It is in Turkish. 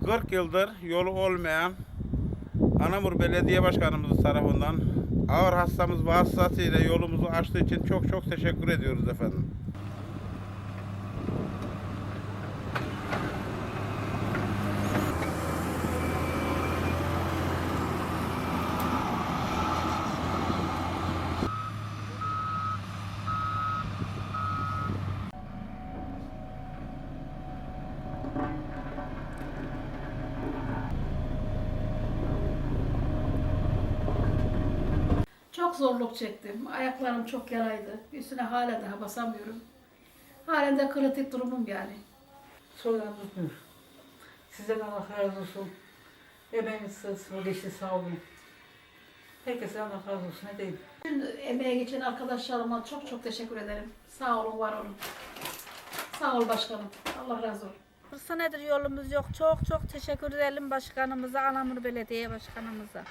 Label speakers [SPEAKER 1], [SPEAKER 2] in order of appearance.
[SPEAKER 1] 40 yıldır yolu olmayan Anamur Belediye Başkanımız tarafından ağır hastamız vasıtasıyla yolumuzu açtığı için çok çok teşekkür ediyoruz efendim.
[SPEAKER 2] Çok zorluk çektim. Ayaklarım çok yaraydı. Üstüne hala daha basamıyorum. Halen de kritik durumum yani.
[SPEAKER 3] Sorularınız buyur. Sizden Allah razı olsun. Emeğiniz sığ, geçti sağ olun. Herkese Allah razı olsun. Ne diyeyim?
[SPEAKER 2] Bütün emeğe geçen arkadaşlarıma çok çok teşekkür ederim. Sağ olun, var olun. Sağ ol başkanım. Allah razı olsun.
[SPEAKER 4] 40 senedir yolumuz yok. Çok çok teşekkür edelim başkanımıza, Anamur Belediye Başkanımıza.